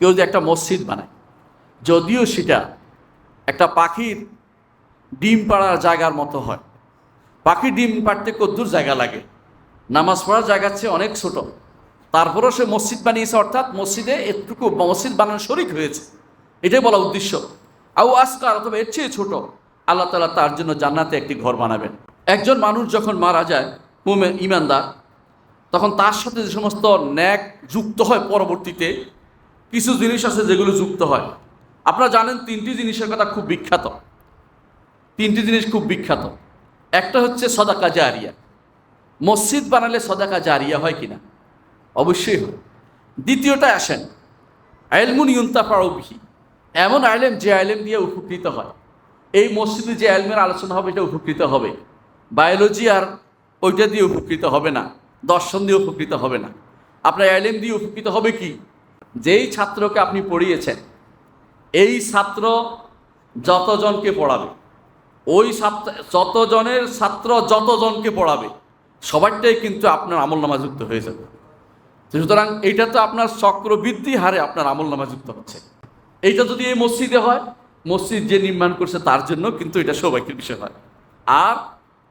কেউ যদি একটা মসজিদ বানায়, যদিও সেটা একটা পাখির ডিম পাড়ার জায়গার মতো হয়। পাখির ডিম পাড়তে কদ্দূর জায়গা লাগে? নামাজ পড়ার জায়গার চেয়ে অনেক ছোট। তারপরেও সে মসজিদ বানিয়েছে, অর্থাৎ মসজিদে এটুকু মসজিদ বানানোর শরিক হয়েছে। এটাই বলা উদ্দেশ্য। আউ আসকার অথবা এর চেয়ে ছোট, আল্লাহ তালা তার জন্য জান্নাতে একটি ঘর বানাবেন। একজন মানুষ যখন মারা যায় মুমে ইমানদার তখন তার সাথে যে সমস্ত ন্যাক যুক্ত হয় পরবর্তীতে কিছু জিনিস আছে যেগুলো যুক্ত হয়। আপনারা জানেন তিনটি জিনিসের কথা খুব বিখ্যাত। তিনটি জিনিস খুব বিখ্যাত। একটা হচ্ছে সদাকা জারিয়া। মসজিদ বানালে সদাকা জারিয়া হয় কিনা? অবশ্যই হয়। দ্বিতীয়টা আসেন, আইলমুন ইউন্তাফাউবিহি এমন আইলেম যে আইলেম দিয়ে উপকৃত হয়। এই মসজিদে যে আইলমের আলোচনা হবে, এটা উপকৃত হবে। বায়োলজি আর ওইটা দিয়ে উপকৃত হবে না, দর্শন দিয়ে উপকৃত হবে না। আপনার আইলেম দিয়ে উপকৃত হবে কি? যেই ছাত্রকে আপনি পড়িয়েছেন, এই ছাত্র যতজনকে পড়াবে, ওই ছাত্র, যতজনের ছাত্র যতজনকে পড়াবে, সবারটাই কিন্তু আপনার আমল নামা যুক্ত হয়ে যাবে। সুতরাং এইটা তো আপনার চক্রবৃদ্ধি হারে আপনার আমল নামা যুক্ত হচ্ছে। এইটা যদি এই মসজিদে হয়, মসজিদ যে নির্মাণ করছে তার জন্য কিন্তু এটা সৌভাগ্যের বিষয় হয়। আর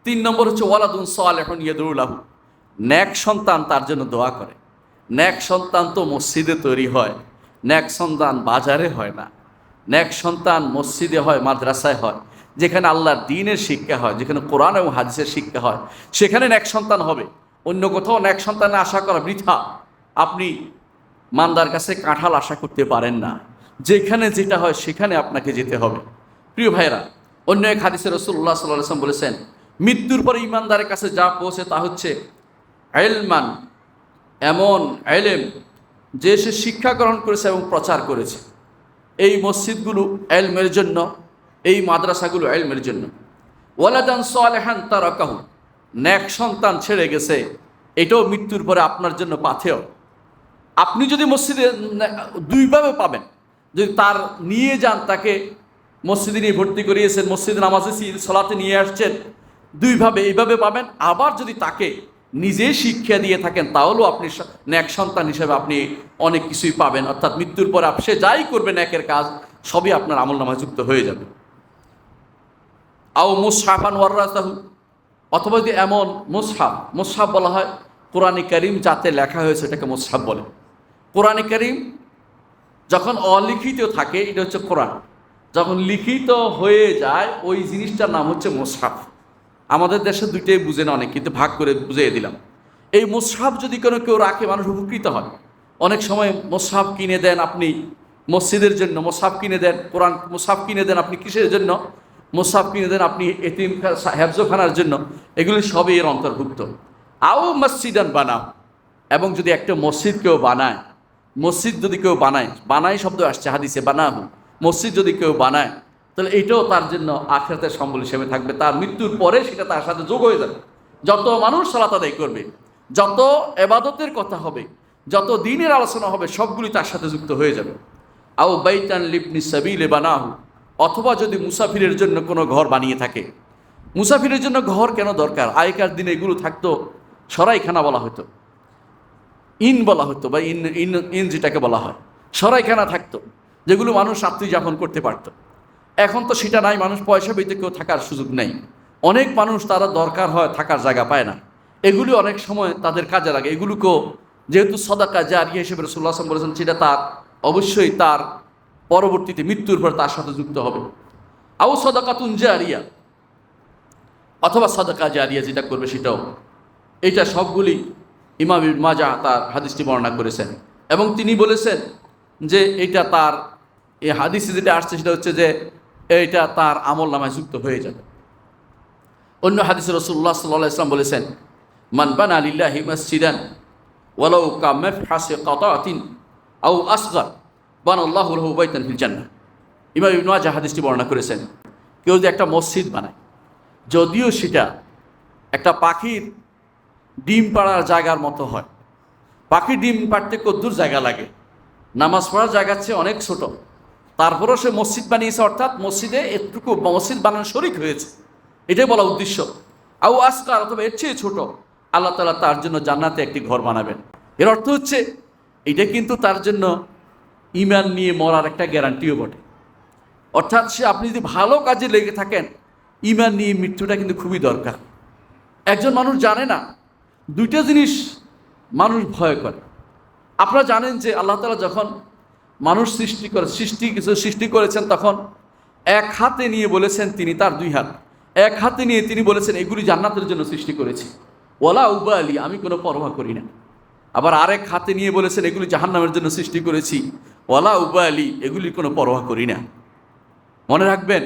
তিন নম্বর হচ্ছে, ওয়ালাদুন সওয়াল এখন ইয়েদুল্লাহু ন্যাক সন্তান তার জন্য দোয়া করে। ন্যাক সন্তান তো মসজিদে তৈরি হয় ন্যাক সন্তান বাজারে হয় না। ন্যাক সন্তান মসজিদে হয়, মাদ্রাসায় হয়, যেখানে আল্লাহর দিনের শিক্ষা হয়, যেখানে কোরআন এবং হাদিসের শিক্ষা হয়, সেখানে ন্যাক সন্তান হবে। অন্য কোথাও ন্যাক সন্তানে আশা করা বৃথা। আপনি মান্দার কাছে কাঁঠাল আশা করতে পারেন না। যেখানে যেটা হয়, সেখানে আপনাকে যেতে হবে। প্রিয় ভাইরা অন্য এক হাদিসে রসুল্লাহ সাল্লাম বলেছেন, মৃত্যুর পরে ইমানদারের কাছে যা পৌঁছে তা হচ্ছে এমন এলেম যে সে শিক্ষা গ্রহণ করেছে এবং প্রচার করেছে। এই মসজিদগুলো এলমের জন্য, এই মাদ্রাসাগুলো এলমের জন্য। ওয়ালাদান সোয়ালেহান তার কাহু ন্যাক সন্তান ছেড়ে গেছে। এটাও মৃত্যুর পরে আপনার জন্য পাথেয়। আপনি যদি মসজিদে দুইভাবে পাবেন। যদি তার নিয়ে যান, তাকে মসজিদে নিয়ে ভর্তি করিয়েছেন, মসজিদে নামাজে সলাতে নিয়ে আসছেন, দুইভাবে, এইভাবে পাবেন। আবার যদি তাকে নিজে শিক্ষা দিয়ে থাকেন, তাহলেও আপনি ন্যাক সন্তান হিসেবে আপনি অনেক কিছুই পাবেন। অর্থাৎ মৃত্যুর পর সে যাই করবে ন্যাকের কাজ, সবই আপনার আমল নামায় যুক্ত হয়ে যাবে। আও মুসহাফান ওয়ার্রাসাহু, অথবা যদি এমন মুসহাব মুসহাব বলা হয়, কোরআনে করিম যাতে লেখা হয়েছে এটাকে মুসহাব বলে। কোরআনে করিম যখন অলিখিত থাকে, এটা হচ্ছে কোরআন। যখন লিখিত হয়ে যায়, ওই জিনিসটার নাম হচ্ছে মুসহাফ। আমাদের দেশে দুইটাই বুঝে না অনেক, কিন্তু ভাগ করে বুঝিয়ে দিলাম। এই মুসহাফ যদি কোনো কেউ রাখে, মানুষ উপকৃত হয়। অনেক সময় মুসহাফ কিনে দেন আপনি মসজিদের জন্য মোসাফ কিনে দেন, কোরআন মুসাফ কিনে দেন আপনি কিসের জন্য? মোসাফ কিনে দেন আপনি এতিম হেফজোখানার জন্য। এগুলি সবই এর অন্তর্ভুক্ত। আও মসজিদান বানাও। এবং যদি একটা মসজিদ কেউ বানায়, মসজিদ যদি কেউ বানায় বানায় শব্দ আসছে, হাদিসে বানাবো মসজিদ যদি কেউ বানায় তাহলে এটাও তার জন্য আখেরাতের সম্বল হিসেবে থাকবে। তার মৃত্যুর পরে সেটা তার সাথে যোগ হয়ে যাবে। যত মানুষ সালাত আদায় করবে, যত এবাদতের কথা হবে, যত দিনের আলোচনা হবে, সবগুলি তার সাথে যুক্ত হয়ে যাবে। আও বাইতান লিপনি সাবিলে বানাহু, অথবা যদি মুসাফিরের জন্য কোনো ঘর বানিয়ে থাকে। মুসাফিরের জন্য ঘর কেন দরকার? আগেকার দিনে এগুলো থাকতো, সরাইখানা বলা হতো। ইন বলা হতো, বা ইন ইন ইন যেটাকে বলা হয়। সরাইখানা থাকতো, যেগুলো মানুষ রাত্রি যাপন করতে পারতো। এখন তো সেটা নাই, মানুষ পয়সা পেতে কেউ থাকার সুযোগ নেই। অনেক মানুষ তারা দরকার হয় থাকার জায়গা পায় না। এগুলি অনেক সময় তাদের কাজে লাগে। এগুলোকেও যেহেতু সদাকা জারিয়া হিসেবে রসুল্লাহ বলেছেন, সেটা তার, অবশ্যই তার পরবর্তীতে মৃত্যুর পর তার সাথে যুক্ত হবে। আও সদাকাতুন জারিয়া, অথবা সদাকা জারিয়া যেটা করবে সেটাও। এটা সবগুলি ইমাম মাজা তার হাদিসটি বর্ণনা করেছেন। এবং তিনি বলেছেন যে এটা তার, এই হাদিসে যেটা আসছে সেটা হচ্ছে যে এইটা তার আমল নামায় যুক্ত হয়ে যাবে। অন্য হাদিসে রসুল্লাহ সাল্লাহ ইসলাম বলেছেন, মান বান আলিল্লাহি মসজিদান ওয়ালাউ কা মাফহাসি কাতাতিন আও আসগার, বান আল্লাহু লাহু বাইতান ফিল জান্নাহ। ইমাম ইবনে হাদিসটি বর্ণনা করেছেন, কেউ যদি একটা মসজিদ বানায়, যদিও সেটা একটা পাখির ডিম পাড়ার জায়গার মতো হয়, পাখির ডিম পাড়তে কদ্দূর জায়গা লাগে, নামাজ পড়ার জায়গার চেয়ে অনেক ছোট তারপরেও সে মসজিদ বানিয়েছে, অর্থাৎ মসজিদে এটুকু মসজিদ বানানোর শরিক হয়েছে। এটাই বলা উদ্দেশ্য। আউ আসকার অথবা এর চেয়ে ছোট, আল্লাহ তালা তার জন্য জান্নাতে একটি ঘর বানাবেন। এর অর্থ হচ্ছে, এটা কিন্তু তার জন্য ইমান নিয়ে মরার একটা গ্যারান্টিও বটে। অর্থাৎ সে, আপনি যদি ভালো কাজে লেগে থাকেন ইমান নিয়ে মৃত্যুটা কিন্তু খুবই দরকার। একজন মানুষ জানে না, দুইটা জিনিস মানুষ ভয় করে। আপনারা জানেন যে আল্লাহ তালা যখন মানুষ সৃষ্টি করে সৃষ্টি কিছু সৃষ্টি করেছেন তখন এক হাতে নিয়ে বলেছেন তিনি তার দুই হাত। এক হাতে নিয়ে তিনি বলেছেন, এগুলি জান্নাতের জন্য সৃষ্টি করেছি। ওলা উবা আলী আমি কোনো পরোয়া করি না। আবার আরেক হাতে নিয়ে বলেছেন, এগুলি জাহান্নামের জন্য সৃষ্টি করেছি। ওলা উবা আলী এগুলির কোনো পরোয়া করি না। মনে রাখবেন,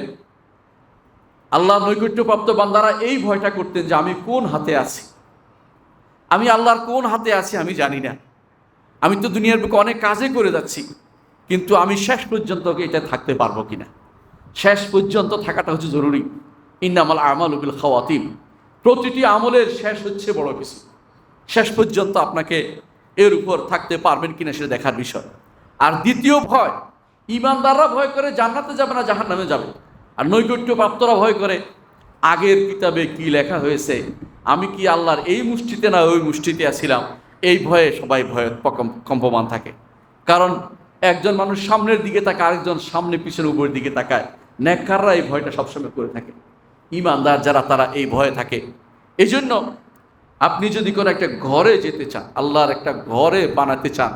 আল্লাহ নৈকট্যপ্রাপ্ত বান্দারা এই ভয়টা করতেন যে, আমি কোন হাতে আছি? আমি আল্লাহর কোন হাতে আছি আমি জানি না। আমি তো দুনিয়ার বুকে অনেক কাজে করে যাচ্ছি। কিন্তু আমি শেষ পর্যন্ত এটা থাকতে পারব কিনা? শেষ পর্যন্ত থাকাটা হচ্ছে জরুরি। ইন্নামাল আমাল উবিল খাওয়াতিম। প্রতিটি আমলের শেষ হচ্ছে বড় কিছু। শেষ পর্যন্ত আপনাকে এর উপর থাকতে পারবেন কিনা সেটা দেখার বিষয়। আর দ্বিতীয় ভয়, ইমানদাররা ভয় করে জান্নাতে যাবে না জাহান নামে যাবে। আর নৈকট্য প্রাপ্তরা ভয় করে, আগের কিতাবে কি লেখা হয়েছে? আমি কি আল্লাহর এই মুষ্টিতে না ওই মুষ্টিতে আছিলাম? এই ভয়ে সবাই ভয়ে কম্পমান থাকে। কারণ একজন মানুষ সামনের দিকে তাকায়, আরেকজন সামনে পিছনে উপরের দিকে তাকায়। নেককাররা এই ভয়টা সবসময় করে থাকে। ইমানদার যারা, তারা এই ভয়ে থাকে। এই জন্য আপনি যদি কোনো একটা ঘরে যেতে চান, আল্লাহর একটা ঘরে বানাতে চান,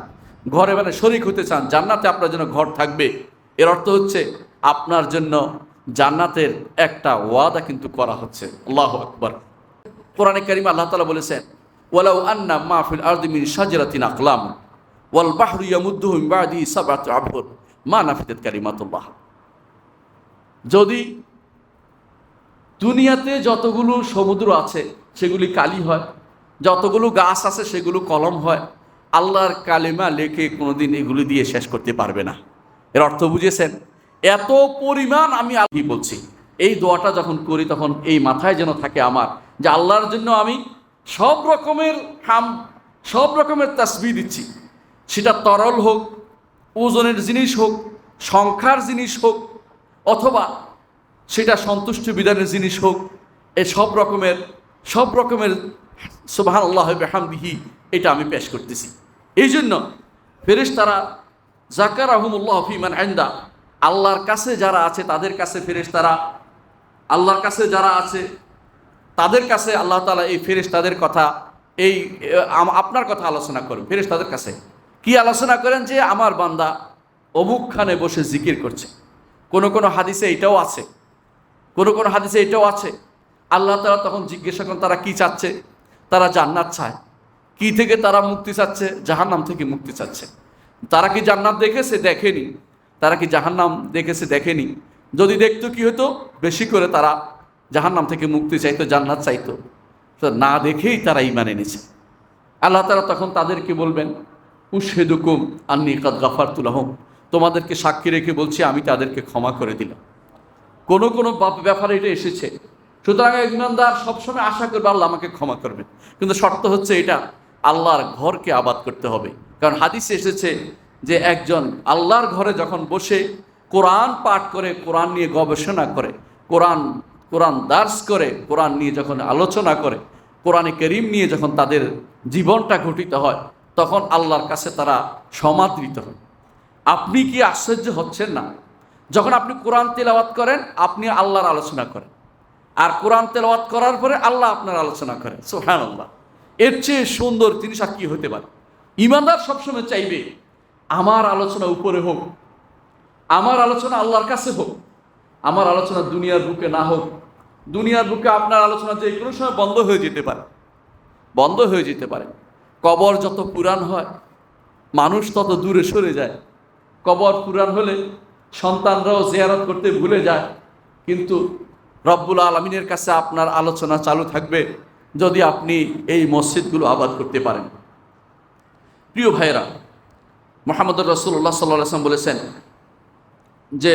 ঘরে মানে শরিক হতে চান, জান্নাতে আপনার জন্য ঘর থাকবে। এর অর্থ হচ্ছে আপনার জন্য জান্নাতের একটা ওয়াদা কিন্তু করা হচ্ছে। আল্লাহ আকবর। কোরআনে কারিম আল্লাহ তালা বলেছেন, ওয়ালাউ আন্না মাহফিল আরদিমিন সাজরাতিন আকলাম ওয়াল বাহরু ইয়ামুদ্দুহু মিন বাদি সাবআত আবহুর। মা নাফিদাত কালিমাতুল্লাহ। যদি দুনিয়াতে যতগুলো সমুদ্র আছে, সেগুলি কালি হয়, যতগুলো গাছ আছে, সেগুলো কলম হয়, আল্লাহর কালিমা লেখে কোনোদিন এগুলি দিয়ে শেষ করতে পারবে না। এর অর্থ বুঝেছেন? এত পরিমাণ আমি আল্লাহ বলছি। এই দোয়াটা যখন করি, তখন এই মাথায় যেন থাকে আমার, যে আল্লাহর জন্য আমি সব রকমের হাম সব রকমের তাসবি দিচ্ছি। সেটা তরল হোক, ওজনের জিনিস হোক, সংখ্যার জিনিস হোক, অথবা সেটা সন্তুষ্ট বিধানের জিনিস হোক, এ সব রকমের সব রকমের সুবাহান আল্লাহ বেহামদিহি এটা আমি পেশ করতেছি। এই জন্য ফেরেশ তারা জাকার আহমুল্লাহ ফিমান আইন্দা আল্লাহর কাছে যারা আছে তাদের কাছে ফেরেশ তারা আল্লাহর কাছে যারা আছে তাদের কাছে আল্লাহ তালা এই ফেরেশ তাদের কথা, এই আপনার কথা আলোচনা করুন ফেরেশ তাদের কাছে। কি আলোচনা করেন যে আমার বান্দা অমুকখানে বসে জিকির করছে? কোনো কোনো হাদিসে এটাও আছে। কোনো কোনো হাদিসে এটাও আছে। আল্লাহ তালা তখন জিজ্ঞাসা করেন, তারা কি চাচ্ছে? তারা জান্নাত চায়। কি থেকে তারা মুক্তি চাচ্ছে? জাহান্নাম থেকে মুক্তি চাচ্ছে। তারা কি জান্নাত দেখেছে? দেখেনি। তারা কি জাহান্নাম দেখেছে? দেখেনি। যদি দেখতো কি হতো? বেশি করে তারা জাহান্নাম থেকে মুক্তি চাইতো, জান্নাত চাইতো। না দেখেই তারা ইমান এনেছে। আল্লাহ তালা তখন তাদেরকে বলবেন উশেদুকুম আন্নি কাদ গাফার তুলাহম তোমাদেরকে সাক্ষী রেখে বলছি, আমি তাদেরকে ক্ষমা করে দিলাম। কোনো কোনো ব্যাপারে এটা এসেছে। সুতরাং ইমানদার সবসময় আশা করবে, আল্লাহ আমাকে ক্ষমা করবে। কিন্তু শর্ত হচ্ছে এটা, আল্লাহর ঘরকে আবাদ করতে হবে। কারণ হাদিসে এসেছে যে একজন আল্লাহর ঘরে যখন বসে কোরআন পাঠ করে, কোরআন নিয়ে গবেষণা করে, কোরআন কোরআন দার্স করে, কোরআন নিয়ে যখন আলোচনা করে, কোরআনে করিম নিয়ে যখন তাদের জীবনটা ঘটিত হয় তখন আল্লাহর কাছে তারা সমাদৃত হয় আপনি কি আশ্চর্য হচ্ছেন না? যখন আপনি কোরআন তেলাওয়াত করেন, আপনি আল্লাহর আলোচনা করেন। আর কোরআন তেলাওয়াত করার পরে আল্লাহ আপনার আলোচনা করেন। সোহান আল্লাহ এর চেয়ে সুন্দর জিনিস আর কি হতে পারে? ইমানদার সবসময় চাইবে, আমার আলোচনা উপরে হোক, আমার আলোচনা আল্লাহর কাছে হোক, আমার আলোচনা দুনিয়ার বুকে না হোক, দুনিয়ার বুকে আপনার আলোচনা যে কোনো সময় বন্ধ হয়ে যেতে পারে। বন্ধ হয়ে যেতে পারে। কবর যত পুরাণ হয়, মানুষ তত দূরে সরে যায়। কবর পুরাণ হলে সন্তানরাও জিয়ারত করতে ভুলে যায়। কিন্তু রব্বুল আলমিনের কাছে আপনার আলোচনা চালু থাকবে যদি আপনি এই মসজিদগুলো আবাদ করতে পারেন। প্রিয় ভাইয়েরা মোহাম্মদ রসুল্লাহ সাল্লাহ আসলাম বলেছেন যে